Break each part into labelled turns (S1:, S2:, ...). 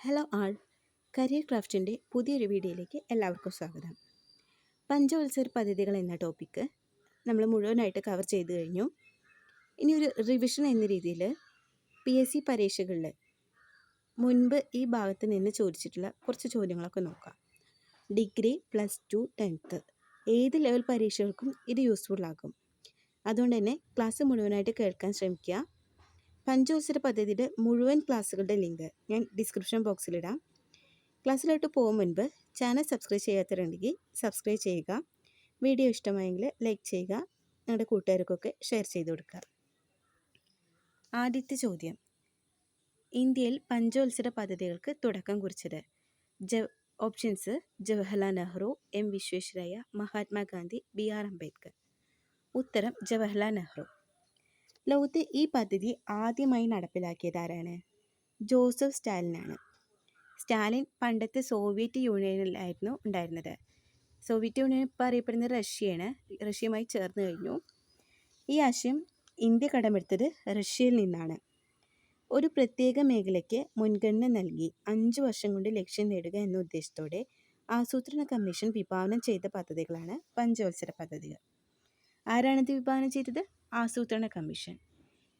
S1: Hello ആൾ. Career ക്രാഫ്റ്റിന്റെ പുതിയൊരു വീഡിയോയിലേക്ക് എല്ലാവർക്കും സ്വാഗതം. പഞ്ചവത്സര പദ്ധതികൾ എന്ന ടോപ്പിക്ക് നമ്മൾ മുഴുവനായിട്ട് കവർ ചെയ്ത് കഴിഞ്ഞു. ഇനി ഒരു റിവിഷൻ എന്ന രീതിയിൽ പി എസ് സി പരീക്ഷകളിൽ മുൻപ് ഈ ഭാഗത്ത് നിന്ന് ചോദിച്ചിട്ടുള്ള കുറച്ച് ചോദ്യങ്ങളൊക്കെ നോക്കാം. ഡിഗ്രി പ്ലസ് ടു ടെൻത്ത് ഏത് ലെവൽ പരീക്ഷകൾക്കും ഇത് യൂസ്ഫുൾ ആകും. അതുകൊണ്ട് തന്നെ ക്ലാസ് മുഴുവനായിട്ട് കേൾക്കാൻ ശ്രമിക്കുക. പഞ്ചവത്സര പദ്ധതിയുടെ മുഴുവൻ ക്ലാസ്സുകളുടെ ലിങ്ക് ഞാൻ ഡിസ്ക്രിപ്ഷൻ ബോക്സിലിടാം ക്ലാസ്സിലോട്ട് പോകും മുൻപ് ചാനൽ സബ്സ്ക്രൈബ് ചെയ്യാത്തവരുണ്ടെങ്കിൽ സബ്സ്ക്രൈബ് ചെയ്യുക. വീഡിയോ ഇഷ്ടമായെങ്കിൽ ലൈക്ക് ചെയ്യുക. നിങ്ങളുടെ കൂട്ടുകാർക്കൊക്കെ ഷെയർ ചെയ്ത് കൊടുക്കുക. ആദ്യത്തെ ചോദ്യം. ഇന്ത്യയിൽ പഞ്ചോത്സര പദ്ധതികൾക്ക് തുടക്കം കുറിച്ചത് ജ options Jawaharlal Nehru M Visvesvaraya Mahatma Gandhi B R Ambedkar. ഉത്തരം ജവഹർലാൽ നെഹ്റു. ലോകത്ത് ഈ പദ്ധതി ആദ്യമായി നടപ്പിലാക്കിയത് ആരാണ് ജോസഫ് സ്റ്റാലിനാണ്. സ്റ്റാലിൻ പണ്ടത്തെ സോവിയറ്റ് യൂണിയനിലായിരുന്നു ഉണ്ടായിരുന്നത്. സോവിയറ്റ് യൂണിയൻ ഇപ്പോൾ റഷ്യയാണ്. റഷ്യയുമായി ചേർന്ന് കഴിഞ്ഞു. ഈ ആശയം ഇന്ത്യ കടമെടുത്തത് റഷ്യയിൽ നിന്നാണ്. ഒരു പ്രത്യേക മേഖലയ്ക്ക് മുൻഗണന നൽകി അഞ്ച് വർഷം കൊണ്ട് ലക്ഷ്യം നേടുക എന്ന ഉദ്ദേശത്തോടെ ആസൂത്രണ കമ്മീഷൻ വിഭാവനം ചെയ്ത പദ്ധതികളാണ് പഞ്ചവത്സര പദ്ധതികൾ. ആരാണിത് വിഭാവനം ചെയ്തത്? ആസൂത്രണ കമ്മീഷൻ.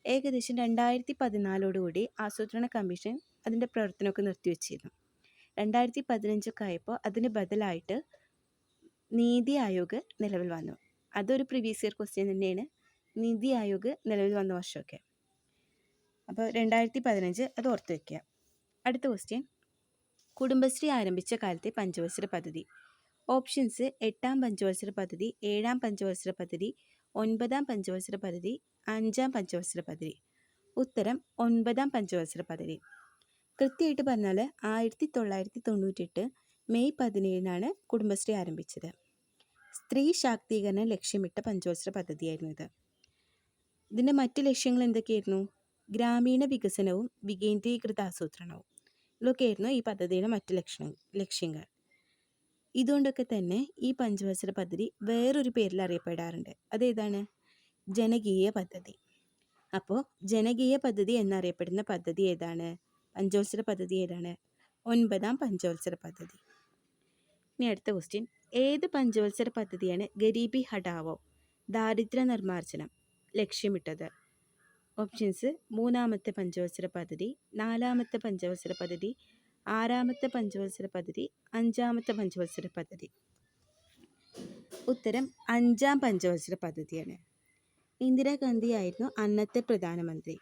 S1: ഏകദേശം രണ്ടായിരത്തി പതിനാലോടുകൂടി ആസൂത്രണ കമ്മീഷൻ അതിന്റെ പ്രവർത്തനമൊക്കെ നിർത്തിവെച്ചിരുന്നു. രണ്ടായിരത്തി പതിനഞ്ചൊക്കെ ആയപ്പോൾ അതിന് ബദലായിട്ട് നീതി ആയോഗ് നിലവിൽ വന്നു. അതൊരു പ്രീവിയസ് ഇയർ ക്വസ്റ്റ്യൻ തന്നെയാണ്. നീതി ആയോഗ് നിലവിൽ വന്ന വർഷമൊക്കെ. അപ്പോൾ രണ്ടായിരത്തി പതിനഞ്ച് അത് ഓർത്ത് വയ്ക്കുക അടുത്ത ക്വസ്റ്റ്യൻ കുടുംബശ്രീ ആരംഭിച്ച കാലത്തെ പഞ്ചവത്സര പദ്ധതി. ഓപ്ഷൻസ് എട്ടാം പഞ്ചവത്സര പദ്ധതി ഏഴാം പഞ്ചവത്സര പദ്ധതി ഒൻപതാം പഞ്ചവത്സര പദ്ധതി അഞ്ചാം പഞ്ചവത്സര പദ്ധതി. ഉത്തരം ഒൻപതാം പഞ്ചവത്സര പദ്ധതി. കൃത്യമായിട്ട് പറഞ്ഞാൽ ആയിരത്തി തൊള്ളായിരത്തി തൊണ്ണൂറ്റെട്ട് മെയ് പതിനേഴിനാണ് കുടുംബശ്രീ ആരംഭിച്ചത്. സ്ത്രീ ശാക്തീകരണം ലക്ഷ്യമിട്ട പഞ്ചവത്സര പദ്ധതിയായിരുന്നു ഇത്. ഇതിന്റെ മറ്റ് ലക്ഷ്യങ്ങൾ എന്തൊക്കെയായിരുന്നു? ഗ്രാമീണ വികസനവും വികേന്ദ്രീകൃത ആസൂത്രണവും. ഇതൊക്കെയായിരുന്നു ഈ പദ്ധതിയുടെ മറ്റ് ലക്ഷണ ലക്ഷ്യങ്ങൾ. ഇതുകൊണ്ടൊക്കെ തന്നെ ഈ പഞ്ചവത്സര പദ്ധതി വേറൊരു പേരിൽ അറിയപ്പെടാറുണ്ട്. അതേതാണ്? ജനകീയ പദ്ധതി. അപ്പോൾ ജനകീയ പദ്ധതി എന്നറിയപ്പെടുന്ന പദ്ധതി ഏതാണ്? പഞ്ചവത്സര പദ്ധതി ഏതാണ്? ഒൻപതാം പഞ്ചവത്സര പദ്ധതി. ഇനി അടുത്ത ക്വസ്റ്റ്യൻ ഏത് പഞ്ചവത്സര പദ്ധതിയാണ് ഗരീബി ഹടാവോ ദാരിദ്ര്യ നിർമ്മാർജനം ലക്ഷ്യമിട്ടത്? ഓപ്ഷൻസ് മൂന്നാമത്തെ പഞ്ചവത്സര പദ്ധതി നാലാമത്തെ പഞ്ചവത്സര പദ്ധതി ആറാമത്തെ പഞ്ചവത്സര പദ്ധതി അഞ്ചാമത്തെ പഞ്ചവത്സര പദ്ധതി. ഉത്തരം അഞ്ചാം പഞ്ചവത്സര പദ്ധതിയാണ്. ഇന്ദിരാഗാന്ധി ആയിരുന്നു അന്നത്തെ പ്രധാനമന്ത്രി.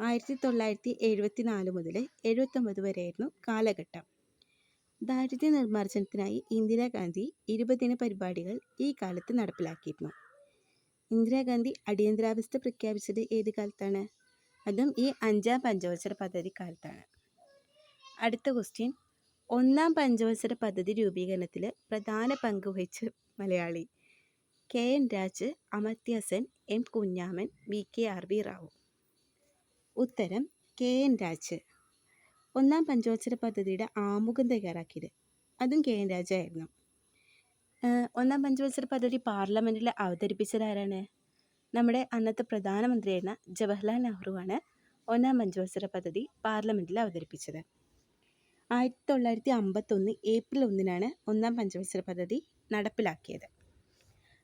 S1: ആയിരത്തി തൊള്ളായിരത്തി എഴുപത്തി നാല് മുതൽ എഴുപത്തൊമ്പത് വരെയായിരുന്നു കാലഘട്ടം. ദാരിദ്ര്യ നിർമ്മാർജനത്തിനായി ഇന്ദിരാഗാന്ധി ഇരുപതിന പരിപാടികൾ ഈ കാലത്ത് നടപ്പിലാക്കിയിരുന്നു. ഇന്ദിരാഗാന്ധി അടിയന്തരാവസ്ഥ പ്രഖ്യാപിച്ചത് ഏത് കാലത്താണ്? അതും ഈ അഞ്ചാം പഞ്ചവത്സര പദ്ധതി കാലത്താണ്. അടുത്ത ക്വസ്റ്റ്യൻ ഒന്നാം പഞ്ചവത്സര പദ്ധതി രൂപീകരണത്തിൽ പ്രധാന പങ്ക് വഹിച്ച Malayali. K. N. Raj Amartya Sen M. Kunjaman V. K. R. V. Rao. ഉത്തരം കെ. എൻ. രാജ്. ഒന്നാം പഞ്ചവത്സര പദ്ധതിയുടെ ആമുഖം തയ്യാറാക്കിയത് അതും കെ. എൻ. രാജായിരുന്നു ഒന്നാം പഞ്ചവത്സര പദ്ധതി പാർലമെന്റിൽ അവതരിപ്പിച്ചത് ആരാണ്? നമ്മുടെ അന്നത്തെ പ്രധാനമന്ത്രിയായിരുന്ന ജവഹർലാൽ നെഹ്റുവാണ് ഒന്നാം പഞ്ചവത്സര പദ്ധതി പാർലമെന്റിൽ അവതരിപ്പിച്ചത്. ആയിരത്തി തൊള്ളായിരത്തി അമ്പത്തൊന്ന് ഏപ്രിൽ ഒന്നിനാണ് ഒന്നാം പഞ്ചവത്സര പദ്ധതി നടപ്പിലാക്കിയത്.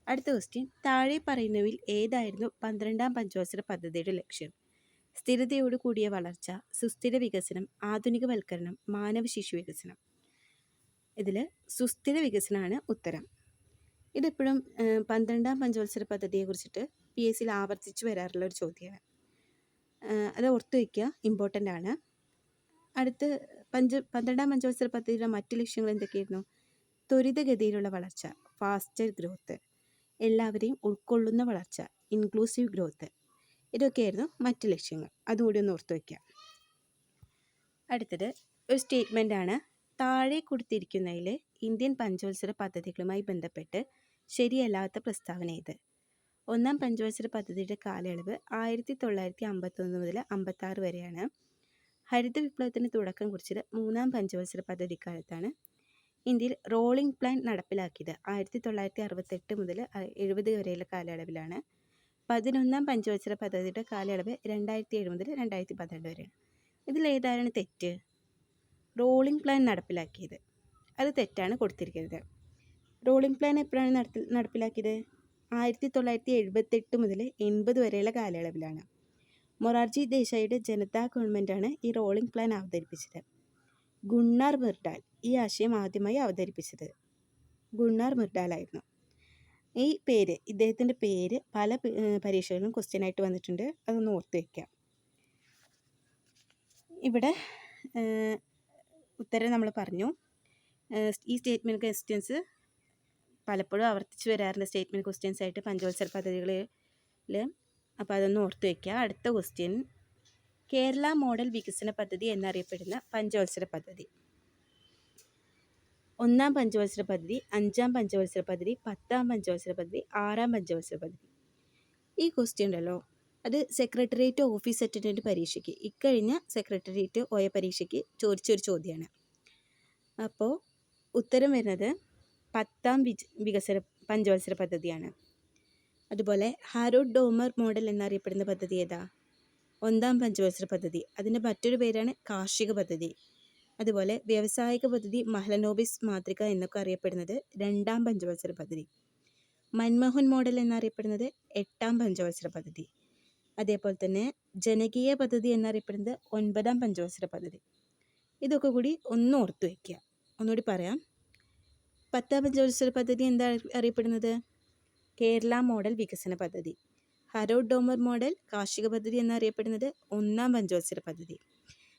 S1: അടുത്ത ക്വസ്റ്റ്യൻ താഴെ പറയുന്നവയിൽ ഏതായിരുന്നു പന്ത്രണ്ടാം പഞ്ചവത്സര പദ്ധതിയുടെ ലക്ഷ്യം? സ്ഥിരതയോട് കൂടിയ വളർച്ച സുസ്ഥിര വികസനം ആധുനികവൽക്കരണം മാനവ ശിശു വികസനം. ഇതിൽ സുസ്ഥിര വികസനമാണ് ഉത്തരം. ഇതെപ്പോഴും പന്ത്രണ്ടാം പഞ്ചവത്സര പദ്ധതിയെ കുറിച്ചിട്ട് പി എസ് സിയിൽ ആവർത്തിച്ച് വരാറുള്ള ഒരു ചോദ്യമാണ്. അത് ഓർത്തു വയ്ക്കുക ഇമ്പോർട്ടന്റ് ആണ്. അടുത്ത് പഞ്ച പന്ത്രണ്ടാം പഞ്ചവത്സര പദ്ധതിയുടെ മറ്റ് ലക്ഷ്യങ്ങൾ എന്തൊക്കെയായിരുന്നു? ത്വരിതഗതിയിലുള്ള വളർച്ച ഫാസ്റ്റർ ഗ്രോത്ത് എല്ലാവരെയും ഉൾക്കൊള്ളുന്ന വളർച്ച ഇൻക്ലൂസീവ് ഗ്രോത്ത് ഇതൊക്കെയായിരുന്നു മറ്റ് ലക്ഷ്യങ്ങൾ. അതുകൂടി ഒന്ന് ഓർത്ത് വയ്ക്കുക. അടുത്തത് ഒരു സ്റ്റേറ്റ്മെന്റ് ആണ്. താഴെ കൊടുത്തിരിക്കുന്നതിൽ ഇന്ത്യൻ പഞ്ചവത്സര പദ്ധതികളുമായി ബന്ധപ്പെട്ട് ശരിയല്ലാത്ത പ്രസ്താവന ഇത്. ഒന്നാം പഞ്ചവത്സര പദ്ധതിയുടെ കാലയളവ് ആയിരത്തി തൊള്ളായിരത്തി അമ്പത്തൊന്ന് മുതൽ അമ്പത്താറ് വരെയാണ്. ഹരിത വിപ്ലവത്തിന് തുടക്കം കുറിച്ചത് മൂന്നാം പഞ്ചവത്സര പദ്ധതിക്കാലത്താണ്. ഇന്ത്യയിൽ റോളിംഗ് പ്ലാൻ നടപ്പിലാക്കിയത് ആയിരത്തി തൊള്ളായിരത്തി അറുപത്തെട്ട് മുതൽ എഴുപത് വരെയുള്ള കാലയളവിലാണ്. പതിനൊന്നാം പഞ്ചവത്സര പദ്ധതിയുടെ കാലയളവ് രണ്ടായിരത്തി ഏഴ് മുതൽ രണ്ടായിരത്തി പന്ത്രണ്ട് വരെയാണ് ഇതിലേതാണ് തെറ്റ്? റോളിംഗ് പ്ലാൻ നടപ്പിലാക്കിയത്. അത് തെറ്റാണ് കൊടുത്തിരിക്കുന്നത് റോളിംഗ് പ്ലാൻ എപ്പോഴാണ് നടപ്പിലാക്കിയത്? ആയിരത്തി തൊള്ളായിരത്തി എഴുപത്തെട്ട് മുതൽ എൺപത് വരെയുള്ള കാലയളവിലാണ്. മൊറാർജി ദേശായിയുടെ ജനതാ ഗവൺമെന്റാണ് ഈ റോളിംഗ് പ്ലാൻ അവതരിപ്പിച്ചത്. ഗുണ്ണാർ മിർഡാൽ ഈ ആശയം ആദ്യമായി അവതരിപ്പിച്ചത്. ഗുണ്ണാർ മിർഡാലായിരുന്നു ഈ പേര് ഇദ്ദേഹത്തിന്റെ പേര് പല പരീക്ഷകളിലും ക്വസ്റ്റ്യൻ ആയിട്ട് വന്നിട്ടുണ്ട്. അതൊന്ന് ഓർത്ത് വയ്ക്കാം ഇവിടെ ഉത്തരം നമ്മൾ പറഞ്ഞു. ഈ സ്റ്റേറ്റ്മെന്റ് ക്വസ്റ്റ്യൻസ് പലപ്പോഴും ആവർത്തിച്ച് വരാറുണ്ട്. സ്റ്റേറ്റ്മെന്റ് ക്വസ്റ്റ്യൻസ് ആയിട്ട് പഞ്ചവത്സര പദ്ധതികളിൽ അപ്പോൾ അതൊന്ന് ഓർത്ത് വയ്ക്കുക അടുത്ത ക്വസ്റ്റ്യൻ കേരള മോഡൽ വികസന പദ്ധതി എന്നറിയപ്പെടുന്ന പഞ്ചവത്സര പദ്ധതി. ഒന്നാം പഞ്ചവത്സര പദ്ധതി അഞ്ചാം പഞ്ചവത്സര പദ്ധതി പത്താം പഞ്ചവത്സര പദ്ധതി ആറാം പഞ്ചവത്സര പദ്ധതി. ഈ ക്വസ്റ്റ്യൻ ഉണ്ടല്ലോ. അത് സെക്രട്ടേറിയറ്റ് ഓഫീസ് അറ്റൻഡന്റ് പരീക്ഷയ്ക്ക്. ഇക്കഴിഞ്ഞ സെക്രട്ടേറിയറ്റ് ഓയ പരീക്ഷയ്ക്ക് ചോദിച്ചൊരു ചോദ്യമാണ് അപ്പോൾ ഉത്തരം വരുന്നത് പത്താം വികസന പഞ്ചവത്സര പദ്ധതിയാണ്. അതുപോലെ ഹാരോഡ് ഡോമർ മോഡൽ എന്നറിയപ്പെടുന്ന പദ്ധതി ഏതാ? ഒന്നാം പഞ്ചവത്സര പദ്ധതി. അതിന്റെ മറ്റൊരു പേരാണ് കാർഷിക പദ്ധതി. അതുപോലെ വ്യാവസായിക പദ്ധതി മഹലനോബിസ് മാതൃക എന്നൊക്കെ അറിയപ്പെടുന്നത് രണ്ടാം പഞ്ചവത്സര പദ്ധതി. മൻമോഹൻ മോഡൽ എന്നറിയപ്പെടുന്നത് എട്ടാം പഞ്ചവത്സര പദ്ധതി. അതേപോലെ തന്നെ ജനകീയ പദ്ധതി എന്നറിയപ്പെടുന്നത് ഒൻപതാം പഞ്ചവത്സര പദ്ധതി. ഇതൊക്കെ കൂടി ഒന്ന് ഓർത്തു വയ്ക്കുക. ഒന്നുകൂടി പറയാം. പത്താം പഞ്ചവത്സര പദ്ധതി എന്താ അറിയപ്പെടുന്നത്? കേരള മോഡൽ വികസന പദ്ധതി. ഹരോഡ് ഡോമർ മോഡൽ കാർഷിക പദ്ധതി എന്നറിയപ്പെടുന്നത് ഒന്നാം പഞ്ചവത്സര പദ്ധതി.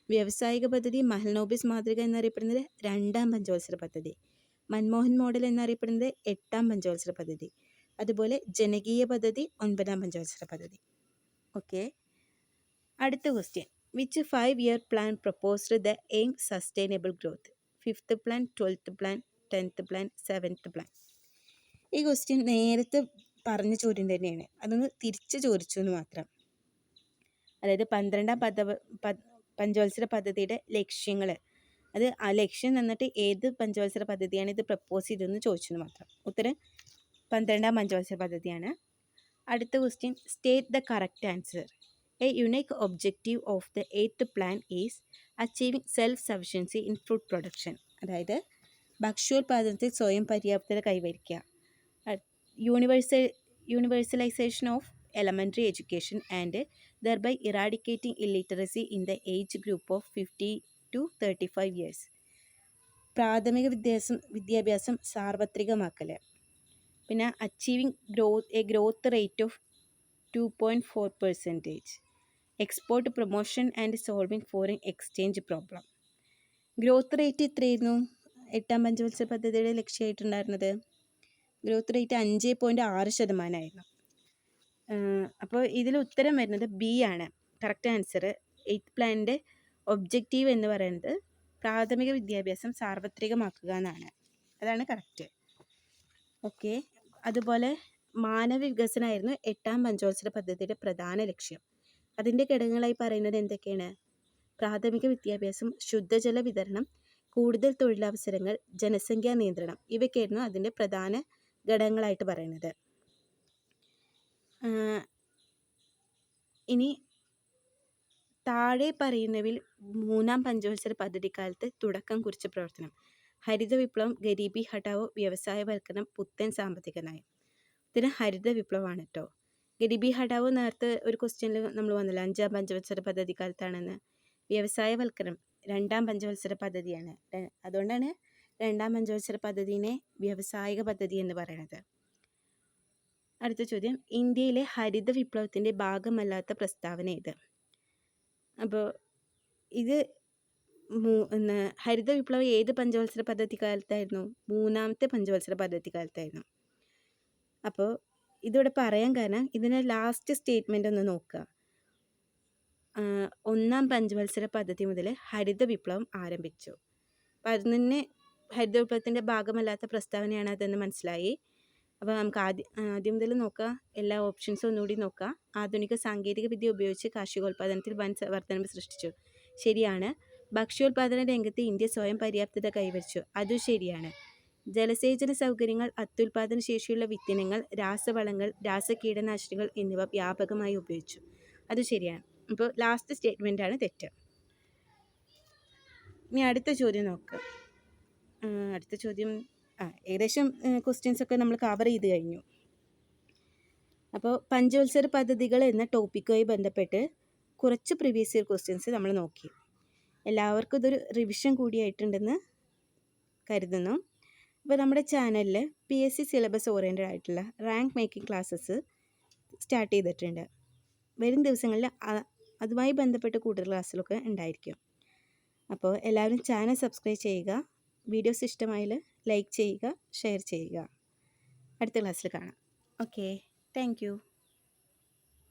S1: വ്യാവസായിക പദ്ധതി മഹൽനോബിസ് മാതൃക എന്നറിയപ്പെടുന്നത് രണ്ടാം പഞ്ചവത്സര പദ്ധതി. മൻമോഹൻ മോഡൽ എന്നറിയപ്പെടുന്നത് എട്ടാം പഞ്ചവത്സര പദ്ധതി. അതുപോലെ ജനകീയ പദ്ധതി ഒൻപതാം പഞ്ചവത്സര പദ്ധതി. ഓക്കെ. അടുത്ത question which five year plan proposed the aim sustainable growth fifth plan twelfth plan tenth plan seventh plan ഈ ക്വസ്റ്റ്യൻ നേരത്തെ പറഞ്ഞ ചോദ്യം തന്നെയാണ്. അതൊന്ന് തിരിച്ച് ചോദിച്ചു എന്ന് മാത്രം. അതായത് പന്ത്രണ്ടാം പദ പഞ്ചവത്സര പദ്ധതിയുടെ ലക്ഷ്യങ്ങൾ അത് ആ ലക്ഷ്യം തന്നിട്ട് ഏത് പഞ്ചവത്സര പദ്ധതിയാണ് ഇത് പ്രപ്പോസ് ചെയ്തതെന്ന് ചോദിച്ചു എന്ന് മാത്രം. ഉത്തരം പന്ത്രണ്ടാം പഞ്ചവത്സര പദ്ധതിയാണ്. അടുത്ത question state the correct answer a unique objective of the eighth plan is achieving self sufficiency in fruit production അതായത് ഭക്ഷ്യോൽപാദനത്തിൽ സ്വയം പര്യാപ്തത കൈവരിക്കുക. Universal universalization of elementary education and thereby eradicating illiteracy in the age group of fifty to thirty five years പ്രാഥമിക വിദ്യാഭ്യാസം വിദ്യാഭ്യാസം സാർവത്രികമാക്കൽ പിന്നെ achieving growth a growth rate of two point four percentage export promotion and solving foreign exchange problem growth rate എത്രയായിരുന്നു? എട്ടാം പഞ്ചവത്സര പദ്ധതിയുടെ ലക്ഷ്യമായിട്ടുണ്ടായിരുന്നത് ഗ്രോത്ത് റേറ്റ് അഞ്ച് പോയിന്റ് ആറ് ശതമാനമായിരുന്നു. അപ്പോൾ ഇതിൽ ഉത്തരം വരുന്നത് ബി ആണ്. Correct answer. എയ്ത്ത് പ്ലാനിന്റെ ഒബ്ജക്റ്റീവ് എന്ന് പറയുന്നത് പ്രാഥമിക വിദ്യാഭ്യാസം സാർവത്രികമാക്കുക എന്നാണ്. അതാണ് കറക്റ്റ്. ഓക്കെ. അതുപോലെ മാനവ വികസനമായിരുന്നു എട്ടാം പഞ്ചവത്സര പദ്ധതിയുടെ പ്രധാന ലക്ഷ്യം. അതിന്റെ ഘടകങ്ങളായി പറയുന്നത് എന്തൊക്കെയാണ്? പ്രാഥമിക വിദ്യാഭ്യാസം ശുദ്ധജല വിതരണം കൂടുതൽ തൊഴിലവസരങ്ങൾ ജനസംഖ്യാ നിയന്ത്രണം. ഇവയ്ക്കായിരുന്നു അതിന്റെ പ്രധാന ഘടകങ്ങളായിട്ട് പറയുന്നത് ഇനി താഴെ പറയുന്നവയിൽ മൂന്നാം പഞ്ചവത്സര പദ്ധതിക്കാലത്ത് തുടക്കം കുറിച്ച പ്രവർത്തനം. ഹരിത വിപ്ലവം ഗരീബി ഹഠാവോ വ്യവസായവൽക്കരണം പുത്തൻ സാമ്പത്തിക നയം. ഇതിന് ഹരിത വിപ്ലവമാണ് കേട്ടോ ഗരീബി ഹഠാവോ നേരത്തെ ഒരു ക്വസ്റ്റ്യനിൽ നമ്മൾ വന്നില്ല. അഞ്ചാം പഞ്ചവത്സര പദ്ധതി കാലത്താണെന്ന് വ്യവസായവൽക്കരണം രണ്ടാം പഞ്ചവത്സര പദ്ധതിയാണ്. അതുകൊണ്ടാണ് രണ്ടാം പഞ്ചവത്സര പദ്ധതിനെ വ്യാവസായിക പദ്ധതി എന്ന് പറയുന്നത് അടുത്ത ചോദ്യം ഇന്ത്യയിലെ ഹരിത വിപ്ലവത്തിന്റെ ഭാഗമല്ലാത്ത പ്രസ്താവന ഇത്. അപ്പോൾ ഇത് മൂ- ഹരിത വിപ്ലവം ഏത് പഞ്ചവത്സര പദ്ധതി കാലത്തായിരുന്നു? മൂന്നാമത്തെ പഞ്ചവത്സര പദ്ധതി കാലത്തായിരുന്നു. അപ്പോൾ ഇതിവിടെ പറയാൻ കാരണം ഇതിന്റെ ലാസ്റ്റ് സ്റ്റേറ്റ്മെന്റ് ഒന്ന് നോക്കുക. ഒന്നാം പഞ്ചവത്സര പദ്ധതി മുതൽ ഹരിത വിപ്ലവം ആരംഭിച്ചു. അപ്പോൾ അതിൽ നിന്ന് ഹരിത വിപ്ലവത്തിന്റെ ഭാഗമല്ലാത്ത പ്രസ്താവനയാണ് അതെന്ന് മനസ്സിലായി. അപ്പോൾ നമുക്ക് ആദ്യം ആദ്യം മുതൽ നോക്കുക. എല്ലാ ഓപ്ഷൻസും ഒന്നുകൂടി നോക്കുക. ആധുനിക സാങ്കേതിക വിദ്യ ഉപയോഗിച്ച് കാർഷികോൽപാദനത്തിൽ വൻ വർധനം സൃഷ്ടിച്ചു. ശരിയാണ്. ഭക്ഷ്യോൽപാദന രംഗത്ത് ഇന്ത്യ സ്വയം പര്യാപ്തത കൈവരിച്ചു. അതും ശരിയാണ്. ജലസേചന സൗകര്യങ്ങൾ അത്യുൽപാദന ശേഷിയുള്ള വിത്തിനങ്ങൾ രാസവളങ്ങൾ രാസകീടനാശിനികൾ എന്നിവ വ്യാപകമായി ഉപയോഗിച്ചു. അത് ശരിയാണ്. അപ്പോൾ ലാസ്റ്റ് സ്റ്റേറ്റ്മെന്റ് ആണ് തെറ്റ്. ഇനി അടുത്ത ചോദ്യം നോക്കാം. ആ, അടുത്ത ചോദ്യം. ആ ഏകദേശം ക്വസ്റ്റ്യൻസ് ഒക്കെ നമ്മൾ കവർ ചെയ്ത് കഴിഞ്ഞു. അപ്പോൾ പഞ്ചവത്സര പദ്ധതികൾ എന്ന ടോപ്പിക്കുമായി ബന്ധപ്പെട്ട് കുറച്ച് പ്രീവിയസ് ഇയർ ക്വസ്റ്റ്യൻസ് നമ്മൾ നോക്കി. എല്ലാവർക്കും ഇതൊരു റിവിഷൻ കൂടിയായിട്ടുണ്ടെന്ന് കരുതുന്നു. അപ്പോൾ നമ്മുടെ ചാനലിൽ P S C syllabus oriented ആയിട്ടുള്ള റാങ്ക് മേക്കിംഗ് ക്ലാസ്സസ് സ്റ്റാർട്ട് ചെയ്തിട്ടുണ്ട്. വരും ദിവസങ്ങളിൽ അതുമായി ബന്ധപ്പെട്ട് കൂടുതൽ ക്ലാസ്സിലൊക്കെ ഉണ്ടായിരിക്കും. അപ്പോൾ എല്ലാവരും ചാനൽ സബ്സ്ക്രൈബ് ചെയ്യുക. വീഡിയോസ് ഇഷ്ടമായാൽ ലൈക്ക് ചെയ്യുക ഷെയർ ചെയ്യുക. അടുത്ത ക്ലാസ്സിൽ കാണാം. ഓക്കെ. താങ്ക്